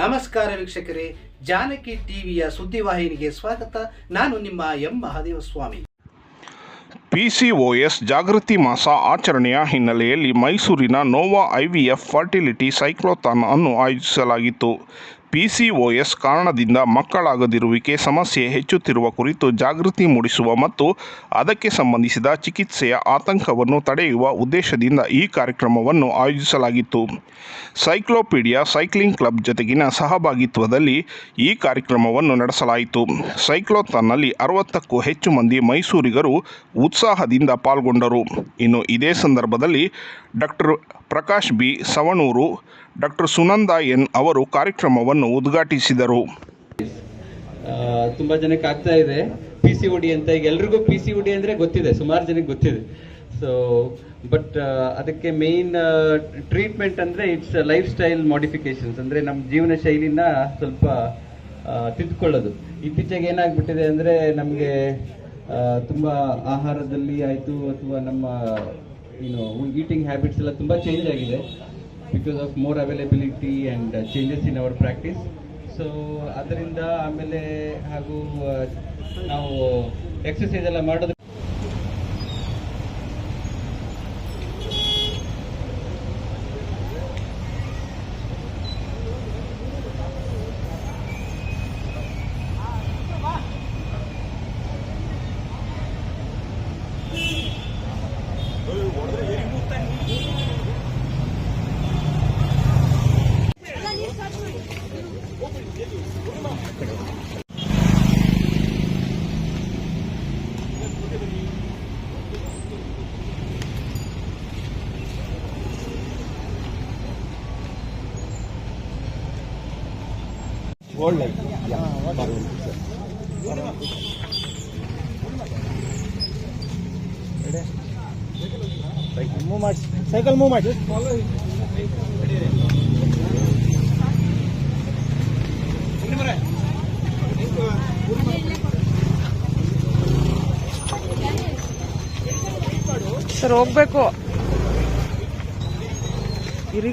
ನಮಸ್ಕಾರ ವೀಕ್ಷಕರೇ, ಜಾನಕಿ ಟಿವಿಯ ಸುದ್ದಿವಾಹಿನಿಗೆ ಸ್ವಾಗತ. ನಾನು ನಿಮ್ಮ ಎಂ ಮಹಾದೇವ ಸ್ವಾಮಿ ಪಿಸಿಒಎಸ್ ಜಾಗೃತಿ ಮಾಸ ಆಚರಣೆಯ ಹಿನ್ನೆಲೆಯಲ್ಲಿ ಮೈಸೂರಿನ ನೋವಾ ಐವಿಎಫ್ ಫರ್ಟಿಲಿಟಿ ಸೈಕ್ಲೋಥಾನ್ ಅನ್ನು ಆಯೋಜಿಸಲಾಗಿತ್ತು. ಪಿಸಿಒಎಸ್ ಕಾರಣದಿಂದ ಮಕ್ಕಳಾಗದಿರುವಿಕೆ ಸಮಸ್ಯೆ ಹೆಚ್ಚುತ್ತಿರುವ ಕುರಿತು ಜಾಗೃತಿ ಮೂಡಿಸುವ ಮತ್ತು ಅದಕ್ಕೆ ಸಂಬಂಧಿಸಿದ ಚಿಕಿತ್ಸೆಯ ಆತಂಕವನ್ನು ತಡೆಯುವ ಉದ್ದೇಶದಿಂದ ಈ ಕಾರ್ಯಕ್ರಮವನ್ನು ಆಯೋಜಿಸಲಾಗಿತ್ತು. ಸೈಕ್ಲೋಪೀಡಿಯಾ ಸೈಕ್ಲಿಂಗ್ ಕ್ಲಬ್ ಜೊತೆಗಿನ ಸಹಭಾಗಿತ್ವದಲ್ಲಿ ಈ ಕಾರ್ಯಕ್ರಮವನ್ನು ನಡೆಸಲಾಯಿತು. ಸೈಕ್ಲೋಥಾನ್ನಲ್ಲಿ ಅರವತ್ತಕ್ಕೂ ಹೆಚ್ಚು ಮಂದಿ ಮೈಸೂರಿಗರು ಉತ್ಸಾಹದಿಂದ ಪಾಲ್ಗೊಂಡರು. ಇನ್ನು ಇದೇ ಸಂದರ್ಭದಲ್ಲಿ doctor Prakash B. Savanur doctor Sunanda N ಅವರು ಕಾರ್ಯಕ್ರಮವನ್ನು ಉದ್ಘಾಟಿಸಿದರು. ತುಂಬ ಜನಕ್ಕೆ ಆಗ್ತಾ ಇದೆ. ಪಿ ಸಿ ಡಿ ಅಂತ ಈಗ ಎಲ್ರಿಗೂ ಪಿ ಸಿ ಡಿ ಅಂದರೆ ಗೊತ್ತಿದೆ, ಸುಮಾರು ಜನಕ್ಕೆ ಗೊತ್ತಿದೆ. ಸೊ ಬಟ್ ಅದಕ್ಕೆ ಮೇನ್ ಟ್ರೀಟ್ಮೆಂಟ್ ಅಂದರೆ ಇಟ್ಸ್ ಲೈಫ್ ಸ್ಟೈಲ್ ಮಾಡಿಫಿಕೇಶನ್ಸ್ ಅಂದರೆ ನಮ್ಮ ಜೀವನ ಶೈಲಿನ ಸ್ವಲ್ಪ ತಿದ್ದುಕೊಳ್ಳೋದು ಇತ್ತೀಚೆಗೆ ಏನಾಗ್ಬಿಟ್ಟಿದೆ ಅಂದರೆ ನಮಗೆ ತುಂಬ ಆಹಾರದಲ್ಲಿ ಆಯಿತು, ಅಥವಾ ನಮ್ಮ ಏನು ಈಟಿಂಗ್ ಹ್ಯಾಬಿಟ್ಸ್ ಎಲ್ಲ ತುಂಬ ಚೇಂಜ್ ಆಗಿದೆ. Because of more availability and changes in our practice so ಅದರಿಂದ ಆಮೇಲೆ ಹಾಗೂ ನಾವು ಎಕ್ಸಸೈಸ್ ಎಲ್ಲ ಮಾಡೋದು ಮೂವ್ ಮಾಡಿ. ಸೈಕಲ್ ಮೂವ್ ಮಾಡಿ. ಸರ್ ಹೋಗ್ಬೇಕು. ಇರಿ.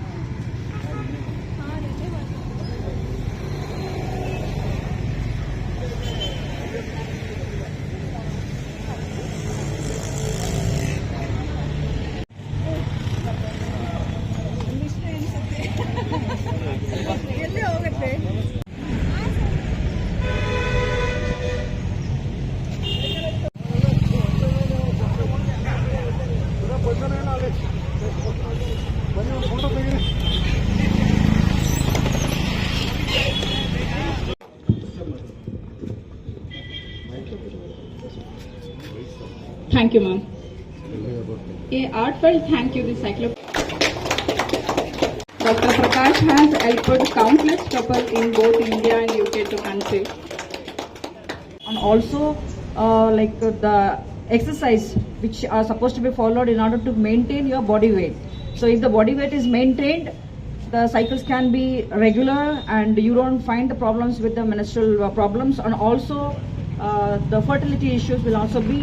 Thank you, ma'am. A heartfelt thank you, the cyclo. Dr. Prakash has helped countless couples in both India and UK to conceive. and also uh, like uh, the exercise which are supposed to be followed in order to maintain your body weight so if the body weight is maintained the cycles can be regular and you don't find the problems with the menstrual uh, problems and also uh, the fertility issues will also be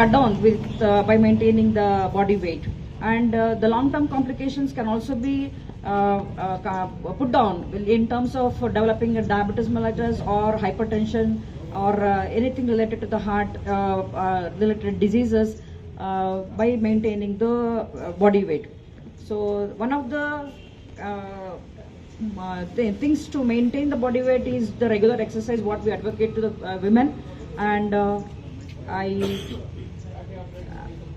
cut down with uh, by maintaining the body weight and uh, the long term complications can also be uh, uh, put down in terms of developing a diabetes mellitus or hypertension or uh, anything related to the heart related diseases by maintaining the body weight. So one of the uh, th- things to maintain the body weight is the regular exercise what we advocate to the uh, women and uh, I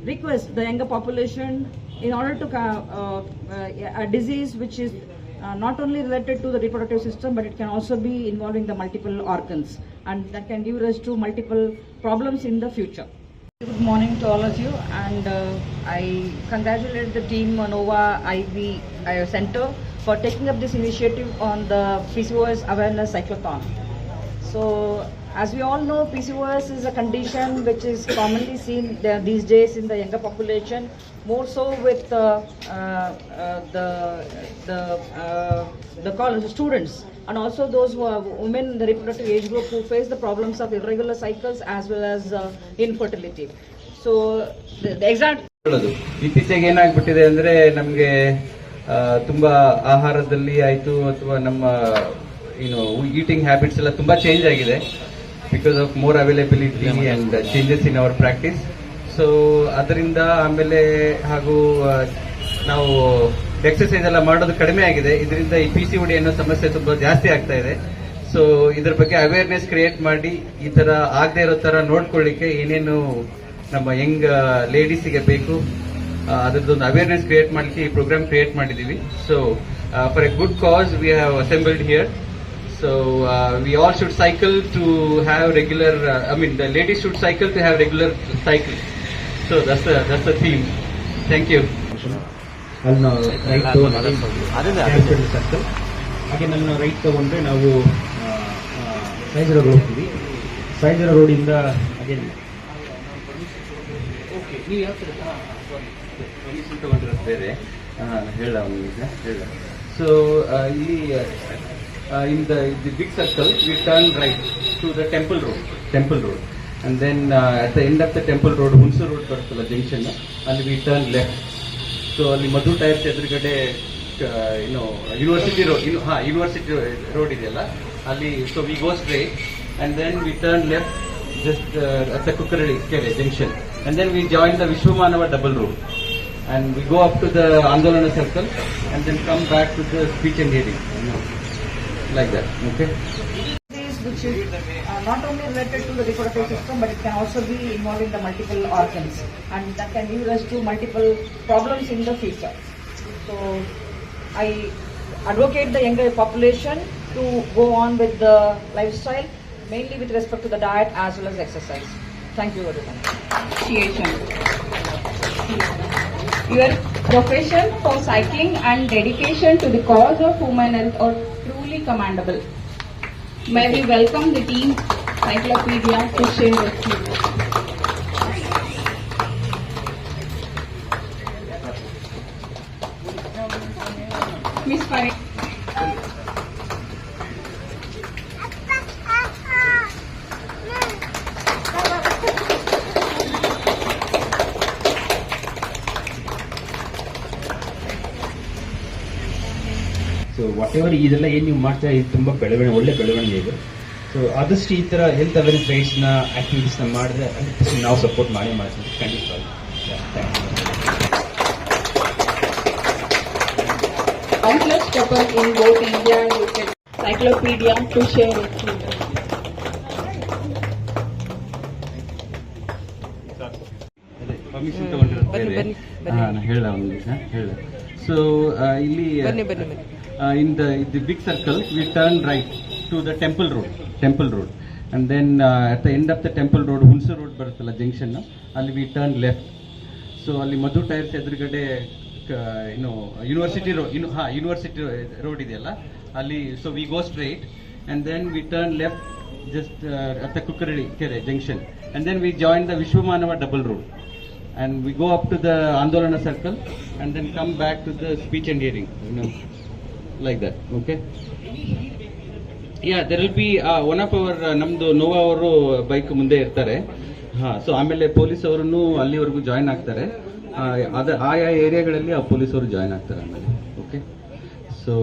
request the younger population in order to uh, uh, a disease which is uh, not only related to the reproductive system but it can also be involving the multiple organs and that can give rise to multiple problems in the future. Good morning to all of you and uh, I congratulate the team Nova IV uh, Center for taking up this initiative on the PCOS awareness cyclothon. So As we all know, PCOS is a condition which is commonly seen these days in the younger population more so with uh, uh, uh, the the uh, the college students and also those who are women in the reproductive age group who face the problems of irregular cycles as well as uh, infertility. So the, the exact ಇತ್ತೀಚೆಗೆ ಏನಾಗ್ಬಿಟ್ಟಿದೆ ಅಂದ್ರೆ ನಮ್ಗೆ ತುಂಬಾ ಆಹಾರದಲ್ಲಿ ಆಯ್ತು ಅಥವಾ ನಮ್ಮ ಏನು eating habits ಎಲ್ಲ ತುಂಬಾ ಚೇಂಜ್ ಆಗಿದೆ because of more availability and changes in our practice so ಅದರಿಂದ ಆಮೇಲೆ ಹಾಗೂ ನಾವು ಎಕ್ಸಸೈಸ್ ಎಲ್ಲ ಮಾಡೋದು ಕಡಿಮೆ ಆಗಿದೆ. ಇದರಿಂದ ಈ ಪಿ ಸಿ ಒಡಿ ಅನ್ನೋ ಸಮಸ್ಯೆ ತುಂಬಾ ಜಾಸ್ತಿ ಆಗ್ತಾ ಇದೆ. ಸೊ ಇದ್ರ ಬಗ್ಗೆ ಅವೇರ್ನೆಸ್ ಕ್ರಿಯೇಟ್ ಮಾಡಿ ಈ ತರ ಆಗದೆ ಇರೋ ತರ ನೋಡ್ಕೊಳ್ಳಿಕ್ಕೆ ಏನೇನು ನಮ್ಮ ಯಂಗ್ ಲೇಡೀಸಿಗೆ ಬೇಕು. ಅದ್ರದ್ದೊಂದು ಅವೇರ್ನೆಸ್ ಕ್ರಿಯೇಟ್ ಮಾಡ್ಲಿಕ್ಕೆ ಈ ಪ್ರೋಗ್ರಾಮ್ ಕ್ರಿಯೇಟ್ ಮಾಡಿದ್ದೀವಿ. So for a good cause we have assembled here so we all should cycle to have regular I mean the ladies should cycle to have regular cycle so that's that's the theme thank you ಅಲ್ಲಿ ನಾವು right ತಗೊಂಡು circle ಹಾಗೆ ನನ್ನ right ತಗೊಂಡ್ರೆ ನಾವು ಸೈಜರ road ಹೋಗ್ತೀವಿ ಸೈಜರ ರೋಡಿಂದ ಅದೇ ತಗೊಂಡಿರೋದು ಬೇರೆ ಹೇಳ ಅವನಿಗೆ ಹೇಳ ಸೊ ಇಲ್ಲಿ in the the big circle we turn right to the temple road temple road and then at the end road, the road, road Hunsur Road ಬರುತ್ತಲ್ಲ ಜಂಕ್ಷನ್ ಅಲ್ಲಿ ವಿ ಟರ್ನ್ ಲೆಫ್ಟ್ ಸೊ ಅಲ್ಲಿ Madhu know, ಎದುರುಗಡೆ ಏನು university road ha, University Road ಇದೆಯಲ್ಲ ಅಲ್ಲಿ So, we go straight, and then we turn left just uh, at the Kukarali Kere junction. And then we join the Vishwamanava double road. And we go up to the Andalana circle and then come back to the speech and hearing. You know, like that. Okay? disease which is uh, not only related to the reproductive system but it can also be involving the multiple organs and that can lead us to multiple problems in the future. So I advocate the younger population to go on with the lifestyle mainly with respect to the diet as well as exercise. Thank you very much. appreciation. Your profession for cycling and dedication to the cause of human health are truly commendable. May we welcome the team Cyclopedia to share with you. So whatever ಇದೆಲ್ಲ ಏನು ನೀವು ಮಾಡ್ತಾ ಇದು ತುಂಬ ಬೆಳವಣಿಗೆ ಒಳ್ಳೆ ಬೆಳವಣಿಗೆ ಇದೆ. ಸೊ ಆದಷ್ಟು ಈ ಥರ ಹೆಲ್ತ್ ಅವೇರ್ನೆಸ್ ರೈಟ್ಸ್ನ ಆಕ್ಟಿವಿಟೀಸ್ನ ಮಾಡಿದ್ರೆ ಅದಕ್ಕೆ ನಾವು ಸಪೋರ್ಟ್ ಮಾಡಿ ಮಾಡ್ತೀವಿ. ಖಂಡಿತವಾಗಿ to share with. ಪರ್ಮಿಷನ್ ತಗೊಂಡಿರೋದು ಸೊ ಇಲ್ಲಿ ಬನ್ನಿ ಬನ್ನಿ ಬನ್ನಿ. In the the big circle we turn right to the temple road temple road and then at the end of the temple road Hunsur road ಬರುತ್ತಲ್ಲ junction ಅಲ್ಲಿ we turn left so ಅಲ್ಲಿ Madhu tyres ಎದುರುಗಡೆ ಏನು university road ಇನ್ನು ಹಾ university road ಇದೆಯಲ್ಲ ಅಲ್ಲಿ so we go straight and then we turn left just at the Kukkaradi Kere junction and then we join the Vishwamanava double road and we go up to the Andolana circle and then come back to the speech and know, like that, okay? Yeah, there will be uh, one of our uh, ನಮ್ದು ನೋವಾ ಅವರು bike ಮುಂದೆ ಇರ್ತಾರೆ. ಹಾ so ಆಮೇಲೆ police ಅವರನ್ನು ಅಲ್ಲಿವರೆಗೂ join ಆಗ್ತಾರೆ. ಅದ ಆಯಾ ಏರಿಯಾಗಳಲ್ಲಿ ಆ ಪೊಲೀಸ್ ಅವರು ಜಾಯ್ನ್ ಆಗ್ತಾರೆ ಆಮೇಲೆ ಓಕೆ ಸೊ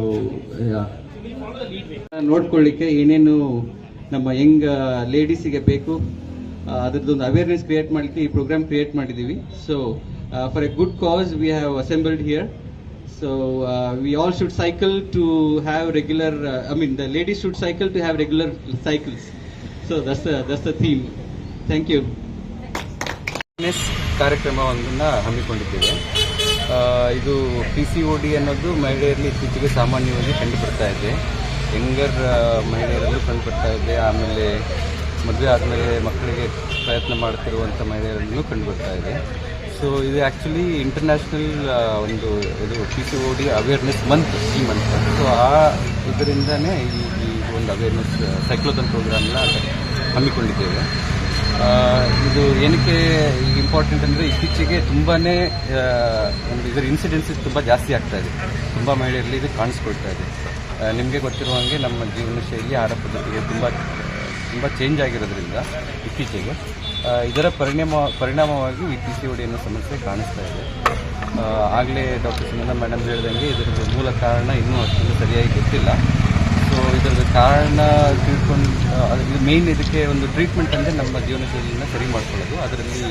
ನೋಡ್ಕೊಳ್ಳಿಕ್ಕೆ ಏನೇನು ನಮ್ಮ ಯಂಗ್ ಲೇಡೀಸಿಗೆ ಬೇಕು. ಅದ್ರದ್ದೊಂದು ಅವೇರ್ನೆಸ್ ಕ್ರಿಯೇಟ್ ಮಾಡಲಿಕ್ಕೆ ಈ ಪ್ರೋಗ್ರಾಮ್ ಕ್ರಿಯೇಟ್ ಮಾಡಿದ್ದೀವಿ. So for a good cause we have assembled here so we all should cycle to have regular I mean the ladies should cycle to have regular cycles so the, that's the theme thank you. Fitness ಕಾರ್ಯಕ್ರಮವೊಂದನ್ನು ಹಮ್ಮಿಕೊಂಡಿದ್ದೇವೆ. ಇದು P C O D ಅನ್ನೋದು ಮಹಿಳೆಯರಲ್ಲಿ ಇತ್ತೀಚೆಗೆ ಸಾಮಾನ್ಯವಾಗಿ ಕಂಡುಬರ್ತಾ ಇದೆ. Younger ಮಹಿಳೆಯರಲ್ಲೂ ಕಂಡುಬರ್ತಾ ಇದೆ. ಆಮೇಲೆ ಮದುವೆ ಆದಮೇಲೆ ಮಕ್ಕಳಿಗೆ ಪ್ರಯತ್ನ ಮಾಡ್ತಿರುವಂಥ ಮಹಿಳೆಯರಲ್ಲೂ ಕಂಡುಬರ್ತಾ ಇದೆ. ಸೊ ಇದು ಆ್ಯಕ್ಚುಲಿ ಇಂಟರ್ನ್ಯಾಷನಲ್ ಒಂದು ಇದು P C O D awareness month ಈ ಮಂತ್ ಸೊ ಆ ಇದರಿಂದನೇ ಈ ಈ ಒಂದು ಅವೇರ್ನೆಸ್ ಸೈಕ್ಲೋಥನ್ ಪ್ರೋಗ್ರಾಮ್ನ ಹಮ್ಮಿಕೊಂಡಿದ್ದೇವೆ. ಇದು ಏನಕ್ಕೆ ಈಗ ಇಂಪಾರ್ಟೆಂಟ್ ಅಂದರೆ ಇತ್ತೀಚೆಗೆ ತುಂಬಾ ಒಂದು ಇದರ ಇನ್ಸಿಡೆನ್ಸಸ್ ತುಂಬ ಜಾಸ್ತಿ ಆಗ್ತಾ ಇದೆ. ತುಂಬ ಮಹಿಳೆಯರಲ್ಲಿ ಇದು ಕಾಣಿಸ್ಕೊಳ್ತಾ ಇದೆ. ನಿಮಗೆ ಗೊತ್ತಿರುವಂಗೆ ನಮ್ಮ ಜೀವನ ಶೈಲಿ ಆಹಾರ ಪದ್ಧತಿಗೆ ತುಂಬ ತುಂಬ ಚೇಂಜ್ ಆಗಿರೋದ್ರಿಂದ ಇತ್ತೀಚೆಗೆ. ಇದರ ಪರಿಣಾಮ, ಪರಿಣಾಮವಾಗಿ ಈ ಪಿ ಸಿ ಒಡಿ ಅನ್ನೋ ಸಮಸ್ಯೆ ಕಾಣಿಸ್ತಾ ಇದೆ. ಆಗಲೇ ಡಾಕ್ಟರ್ ಸುಮಂದ ಮೇಡಮ್ ಹೇಳ್ದಂಗೆ ಇದರದ್ದು ಮೂಲ ಕಾರಣ ಇನ್ನೂ ಅಷ್ಟೊಂದು ಸರಿಯಾಗಿ ಗೊತ್ತಿಲ್ಲ. ಸೊ ಇದರದ್ದು ಕಾರಣ ತಿಳ್ಕೊಂಡು ಇದು ಮೇಯ್ನ್ ಇದಕ್ಕೆ ಒಂದು ಟ್ರೀಟ್ಮೆಂಟ್ ಅಂದರೆ ನಮ್ಮ ಜೀವನ ಶೈಲಿನ ಸರಿ ಮಾಡ್ಕೊಳ್ಳೋದು. ಅದರಲ್ಲಿ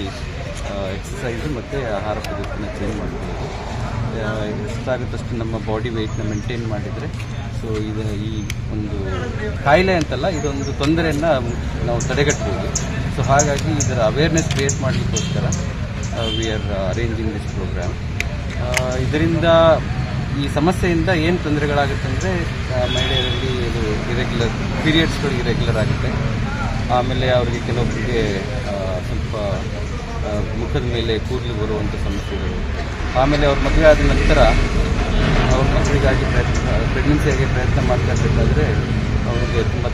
ಎಕ್ಸಸೈಸ್ ಮತ್ತು ಆಹಾರ ಪದ್ಧತಿನ ಚೇಂಜ್ ಮಾಡ್ಕೊಳ್ಳೋದು. ಎಷ್ಟಾಗುತ್ತಷ್ಟು ನಮ್ಮ ಬಾಡಿ ವೆಯ್ಟ್ನ ಮೇಂಟೈನ್ ಮಾಡಿದರೆ ಸೊ ಇದು ಈ ಒಂದು ಕಾಯಿಲೆ ಅಂತಲ್ಲ, ಇದೊಂದು ತೊಂದರೆಯನ್ನು ನಾವು ತಡೆಗಟ್ಟಬಹುದು ಸೊ ಹಾಗಾಗಿ ಇದರ awareness create ಮಾಡಲಿಕ್ಕೋಸ್ಕರ we are arranging this programme ಇದರಿಂದ ಈ ಸಮಸ್ಯೆಯಿಂದ ಏನು ತೊಂದರೆಗಳಾಗುತ್ತೆ ಅಂದರೆ ಮಹಿಳೆಯರಲ್ಲಿ ಇದು ಇರೆಗ್ಯುಲರ್ ಪೀರಿಯಡ್ಸ್ಗಳು ಇರೆಗ್ಯುಲರ್ ಆಗುತ್ತೆ. ಆಮೇಲೆ ಅವರಿಗೆ ಕೆಲವೊಬ್ಬರಿಗೆ ಸ್ವಲ್ಪ ಮುಖದ ಮೇಲೆ ಕೂದಲು ಬರುವಂಥ ಸಮಸ್ಯೆಗಳು. ಆಮೇಲೆ ಅವ್ರ ಮದುವೆ ಆದ ನಂತರ ಅವ್ರ ಮಕ್ಕಳಿಗಾಗಿ ಪ್ರಯತ್ನ ಪ್ರೆಗ್ನೆನ್ಸಿಯಾಗಿ ಪ್ರಯತ್ನ ಮಾಡ್ತಾ ಇರಬೇಕಾದ್ರೆ ಅವ್ರಿಗೆ ತುಂಬ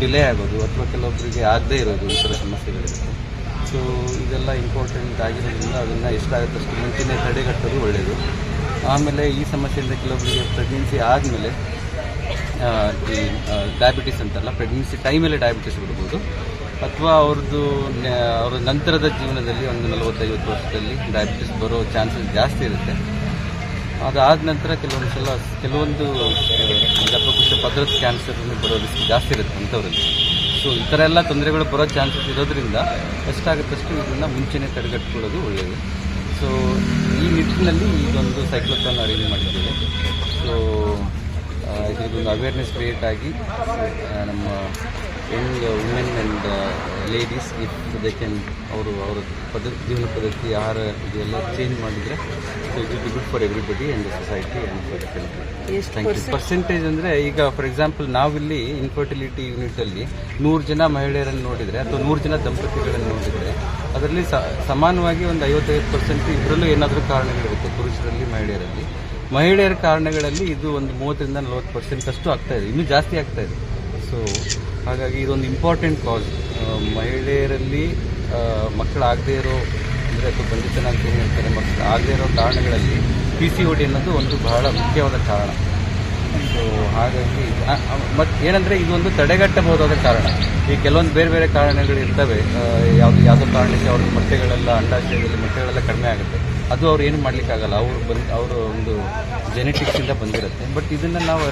ಡಿಲೇ ಆಗೋದು ಅಥವಾ ಕೆಲವೊಬ್ಬರಿಗೆ ಆಗದೇ ಇರೋದು ಈ ಥರ ಸಮಸ್ಯೆಗಳಿರುತ್ತೆ. ಸೊ ಇದೆಲ್ಲ ಇಂಪಾರ್ಟೆಂಟ್ ಆಗಿರೋದ್ರಿಂದ ಅದನ್ನು ಎಷ್ಟಾಗುತ್ತಷ್ಟು ಮುಂಚೆನೇ ತಡೆಗಟ್ಟೋದು ಒಳ್ಳೆಯದು ಆಮೇಲೆ ಈ ಸಮಸ್ಯೆಯಿಂದ ಕೆಲವೊಬ್ಬರಿಗೆ ಪ್ರೆಗ್ನೆನ್ಸಿ ಆದಮೇಲೆ ಈ ಡಯಾಬಿಟಿಸ್ ಅಂತಲ್ಲ ಪ್ರೆಗ್ನೆನ್ಸಿ ಟೈಮಲ್ಲಿ ಡಯಾಬಿಟಿಸ್ ಬಿಡ್ಬೋದು. ಅಥವಾ ಅವ್ರದ್ದು ಅವರ ಅವ್ರ ನಂತರದ ಜೀವನದಲ್ಲಿ ಒಂದು ನಲವತ್ತೈವತ್ತು ವರ್ಷದಲ್ಲಿ ಡಯಾಬಿಟಿಸ್ ಬರೋ ಚಾನ್ಸಸ್ ಜಾಸ್ತಿ ಇರುತ್ತೆ. ಅದಾದ ನಂತರ ಕೆಲವೊಂದು ಸಲ ಕೆಲವೊಂದು ಗರ್ಭಕೋಶ ಪದರದ ಕ್ಯಾನ್ಸರ್ ಬರೋ ರಿಸ್ಕ್ ಜಾಸ್ತಿ ಇರುತ್ತೆ ಅಂಥವ್ರಲ್ಲಿ. ಸೊ ಈ ಥರ ಎಲ್ಲ ತೊಂದರೆಗಳು ಬರೋ ಚಾನ್ಸಸ್ ಇರೋದ್ರಿಂದ ಎಷ್ಟಾಗುತ್ತಷ್ಟು ಇದನ್ನು ಮುಂಚೆನೇ ತಡೆಗಟ್ಕೊಳ್ಳೋದು ಒಳ್ಳೆಯದು. ಸೊ ಈ ನಿಟ್ಟಿನಲ್ಲಿ ಇದೊಂದು ಸೈಕ್ಲೋಥಾನ್ ಅರೇಂಜ್ ಮಾಡಿದ್ದೇವೆ. ಸೊ ಇದರದೊಂದು ಅವೇರ್ನೆಸ್ ಕ್ರಿಯೇಟ್ ಆಗಿ ನಮ್ಮ young women and ladies if they can ಅವರು ಅವರ ಪದ್ಧತಿ ಜೀವನ ಪದ್ಧತಿ ಆಹಾರ ಇದೆಲ್ಲ ಚೇಂಜ್ ಮಾಡಿದರೆ so it will be good for everybody and the society and for country thank you percentage ಅಂದರೆ ಈಗ ಫಾರ್ ಎಕ್ಸಾಂಪಲ್ ನಾವಿಲ್ಲಿ ಇನ್ಫರ್ಟಿಲಿಟಿ ಯೂನಿಟಲ್ಲಿ ನೂರು ಜನ ಮಹಿಳೆಯರನ್ನು ನೋಡಿದರೆ ಅಥವಾ ನೂರು ಜನ ದಂಪತಿಗಳನ್ನು ನೋಡಿದರೆ ಅದರಲ್ಲಿ ಸಮಾನವಾಗಿ ಒಂದು ಐವತ್ತೈದು ಪರ್ಸೆಂಟ್ ಇದರಲ್ಲೂ ಏನಾದರೂ ಕಾರಣಗಳಿರುತ್ತೆ ಪುರುಷರಲ್ಲಿ ಮಹಿಳೆಯರಲ್ಲಿ. ಮಹಿಳೆಯರ ಕಾರಣಗಳಲ್ಲಿ ಇದು ಒಂದು ಮೂವತ್ತರಿಂದ ನಲವತ್ತು ಪರ್ಸೆಂಟ್ ಅಷ್ಟು ಆಗ್ತಾ ಇದೆ. ಇನ್ನೂ ಜಾಸ್ತಿ ಆಗ್ತಾ ಇದೆ. ಸೊ ಹಾಗಾಗಿ ಇದೊಂದು ಇಂಪಾರ್ಟೆಂಟ್ ಕಾಸ್ ಮಹಿಳೆಯರಲ್ಲಿ ಮಕ್ಕಳಾಗದೇ ಇರೋ, ಅಂದರೆ ಅಥವಾ ಏನು ಹೇಳ್ತಾರೆ ಮಕ್ಕಳು, ಆಗದೇ ಇರೋ ಕಾರಣಗಳಲ್ಲಿ ಪಿ ಸಿ ಓ ಡಿ ಅನ್ನೋದು ಒಂದು ಬಹಳ ಮುಖ್ಯವಾದ ಕಾರಣ. ಸೊ ಹಾಗಾಗಿ ಮತ್ತು ಏನಂದರೆ ಇದೊಂದು ತಡೆಗಟ್ಟಬಹುದಾದ ಕಾರಣ. ಈ ಕೆಲವೊಂದು ಬೇರೆ ಬೇರೆ ಕಾರಣಗಳು ಇರ್ತವೆ. ಯಾವ್ದು, ಯಾವುದೋ ಕಾರಣಕ್ಕೆ ಅವ್ರ ಮೊಟ್ಟೆಗಳೆಲ್ಲ, ಅಂಡಾಶಯದಲ್ಲಿ ಮೊಟ್ಟೆಗಳೆಲ್ಲ ಕಡಿಮೆ ಆಗುತ್ತೆ. ಅದು ಅವ್ರು ಏನು ಮಾಡಲಿಕ್ಕಾಗಲ್ಲ. ಅವರು ಬಂದು, ಅವರು ಒಂದು ಜೆನೆಟಿಕ್ಸಿಂದ ಬಂದಿರುತ್ತೆ. ಬಟ್ ಇದನ್ನು ನಾವು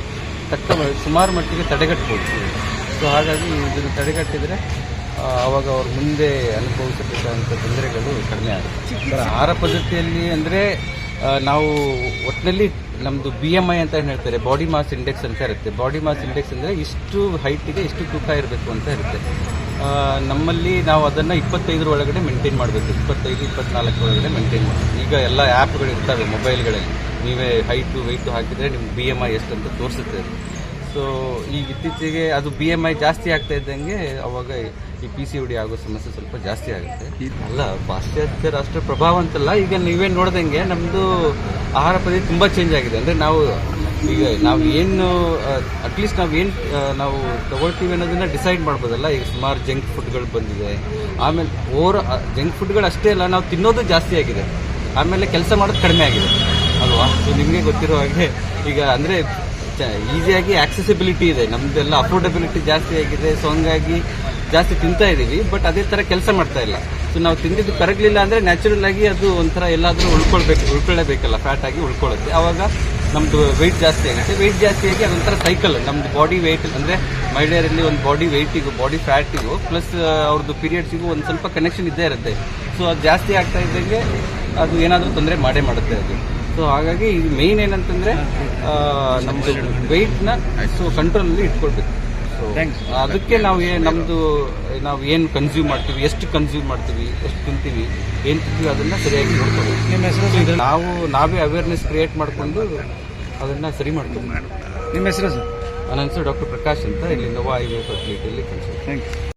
ತಕ್ಕ ಸುಮಾರು ಮಟ್ಟಿಗೆ ತಡೆಗಟ್ಬೋದು. ಸೊ ಹಾಗಾಗಿ ಇದನ್ನು ತಡೆಗಟ್ಟಿದರೆ ಆವಾಗ ಅವ್ರ ಮುಂದೆ ಅನುಭವಿಸಬೇಕಾದಂಥ ತೊಂದರೆಗಳು ಕಡಿಮೆ ಆಗುತ್ತೆ. ಆಹಾರ ಪದ್ಧತಿಯಲ್ಲಿ ಅಂದರೆ ನಾವು ಒಟ್ಟಿನಲ್ಲಿ ನಮ್ಮದು ಬಿ ಎಂ ಐ ಅಂತ ಹೇಳ್ತಾರೆ ಬಾಡಿ ಮಾಸ್ ಇಂಡೆಕ್ಸ್ ಅಂತ ಇರುತ್ತೆ. ಬಾಡಿ ಮಾಸ್ ಇಂಡೆಕ್ಸ್ ಅಂದರೆ ಇಷ್ಟು ಹೈಟಿಗೆ ಇಷ್ಟು ತೂಕ ಇರಬೇಕು ಅಂತ ಇರುತ್ತೆ. ನಮ್ಮಲ್ಲಿ ನಾವು ಅದನ್ನು ಇಪ್ಪತ್ತೈದರ ಒಳಗಡೆ ಮೇಂಟೈನ್ ಮಾಡಬೇಕು. ಇಪ್ಪತ್ತೈದು, ಇಪ್ಪತ್ನಾಲ್ಕರ ಒಳಗಡೆ ಮೇಂಟೈನ್ ಮಾಡಬೇಕು. ಈಗ ಎಲ್ಲ ಆ್ಯಪ್ಗಳು ಇರ್ತವೆ ಮೊಬೈಲ್ಗಳಲ್ಲಿ ನೀವೇ ಹೈಟು ವೆಯ್ಟು ಹಾಕಿದರೆ ನಿಮ್ಮ ಬಿ ಎಂ ಐ ಎಷ್ಟು ಅಂತ ತೋರಿಸುತ್ತೆ ಸೊ ಈಗ ಇತ್ತೀಚೆಗೆ ಅದು ಬಿ ಎಂ ಐ ಜಾಸ್ತಿ ಆಗ್ತಾ ಇದ್ದಂಗೆ ಅವಾಗ ಈ ಪಿ ಸಿ ಡಿ ಆಗೋ ಸಮಸ್ಯೆ ಸ್ವಲ್ಪ ಜಾಸ್ತಿ ಆಗುತ್ತೆ. ಅಲ್ಲ, ಪಾಶ್ಚಾತ್ಯ ರಾಷ್ಟ್ರ ಪ್ರಭಾವ ಅಂತಲ್ಲ, ಈಗ ನೀವೇ ನೋಡ್ದಂಗೆ ನಮ್ಮದು ಆಹಾರ ಪದ್ಧತಿ ತುಂಬ ಚೇಂಜ್ ಆಗಿದೆ. ಅಂದರೆ ನಾವು ಈಗ ನಾವು ಏನು ಅಟ್ಲೀಸ್ಟ್ ನಾವು ಏನು ನಾವು ತಗೊಳ್ತೀವಿ ಅನ್ನೋದನ್ನ ಡಿಸೈಡ್ ಮಾಡ್ಬೋದಲ್ಲ. ಈಗ ಸುಮಾರು ಜಂಕ್ ಫುಡ್ಗಳು ಬಂದಿದೆ. ಆಮೇಲೆ ಓವರ್ ಜಂಕ್ ಫುಡ್ಗಳು ಅಷ್ಟೇ ಅಲ್ಲ, ನಾವು ತಿನ್ನೋದು ಜಾಸ್ತಿ ಆಗಿದೆ. ಆಮೇಲೆ ಕೆಲಸ ಮಾಡೋದು ಕಡಿಮೆ ಆಗಿದೆ. ಅಲ್ವಾ? ಸೊ ನಿಮಗೆ ಗೊತ್ತಿರೋ ಹಾಗೆ ಈಗ ಅಂದರೆ ಈಸಿಯಾಗಿ ಆಕ್ಸೆಸಿಬಿಲಿಟಿ ಇದೆ. ನಮ್ದೆಲ್ಲ ಅಫೋರ್ಡಬಿಲಿಟಿ ಜಾಸ್ತಿ ಆಗಿದೆ. ಸೊ ಹಂಗಾಗಿ ಜಾಸ್ತಿ ತಿಂತಾ ಇದ್ದೀವಿ ಬಟ್ ಅದೇ ಥರ ಕೆಲಸ ಮಾಡ್ತಾ ಇಲ್ಲ. ಸೊ ನಾವು ತಿಂದಿದ್ದು ಕರಗಲಿಲ್ಲ ಅಂದರೆ ನ್ಯಾಚುರಲ್ ಆಗಿ ಅದು ಒಂಥರ ಎಲ್ಲಾದರೂ ಉಳ್ಕೊಳ್ಬೇಕು, ಉಳ್ಕೊಳ್ಳೇಬೇಕಲ್ಲ. ಫ್ಯಾಟ್ ಆಗಿ ಉಳ್ಕೊಳ್ಳುತ್ತೆ ಆವಾಗ ನಮ್ಮದು ವೆಯ್ಟ್ ಜಾಸ್ತಿ ಆಗುತ್ತೆ. ವೆಯ್ಟ್ ಜಾಸ್ತಿ ಆಗಿ ಅದೊಂಥರ ಸೈಕಲ್ ನಮ್ಮದು ಬಾಡಿ ವೆಯ್ಟ್ ಅಂದರೆ ಮಹಿಳೆಯರಲ್ಲಿ ಒಂದು ಬಾಡಿ ವೆಯ್ಟಿಗೂ ಬಾಡಿ ಫ್ಯಾಟಿಗೂ ಪ್ಲಸ್ ಅವ್ರದ್ದು ಪೀರಿಯಡ್ಸಿಗೂ ಒಂದು ಸ್ವಲ್ಪ ಕನೆಕ್ಷನ್ ಇದ್ದೇ ಇರುತ್ತೆ. ಸೊ ಅದು ಜಾಸ್ತಿ ಆಗ್ತಾ ಇದ್ದಂಗೆ ಅದು ಏನಾದರೂ ತೊಂದರೆ ಮಾಡೇ ಮಾಡುತ್ತೆ ಅದು. ಸೊ ಹಾಗಾಗಿ ಇದು ಮೇಯ್ನ್ ಏನಂತಂದ್ರೆ ನಮ್ದು ವೆಯ್ಟ್ ವೆಯ್ಟ್ನ ಸೊ ಕಂಟ್ರೋಲಲ್ಲಿ ಇಟ್ಕೊಳ್ಬೇಕು. ಸೊ ಅದಕ್ಕೆ ನಾವು ನಮ್ದು ನಮ್ಮದು ನಾವು ಏನು ಕನ್ಸ್ಯೂಮ್ ಮಾಡ್ತೀವಿ ಎಷ್ಟು ಕನ್ಸ್ಯೂಮ್ ಮಾಡ್ತೀವಿ ಎಷ್ಟು ತಿಂತೀವಿ ಏನು ತಿಂತೀವಿ ಅದನ್ನ ಸರಿಯಾಗಿ ನೋಡ್ಕೋಬೇಕು ನಿಮ್ಮ ಹೆಸರು? ನಾವು ನಾವೇ ಅವೇರ್ನೆಸ್ ಕ್ರಿಯೇಟ್ ಮಾಡಿಕೊಂಡು ಅದನ್ನ ಸರಿ ಮಾಡ್ತೀವಿ ನಿಮ್ಮ ಹೆಸರು ಸರ್? ನನ್ನ ಹೆಸರು ಡಾಕ್ಟರ್ ಪ್ರಕಾಶ್ ಅಂತ ಇಲ್ಲಿ ನೋವಾ ಐ ಫೆಸಿಲಿಟಿಯಲ್ಲಿ ಕೆಲಸ ಥ್ಯಾಂಕ್ ಯು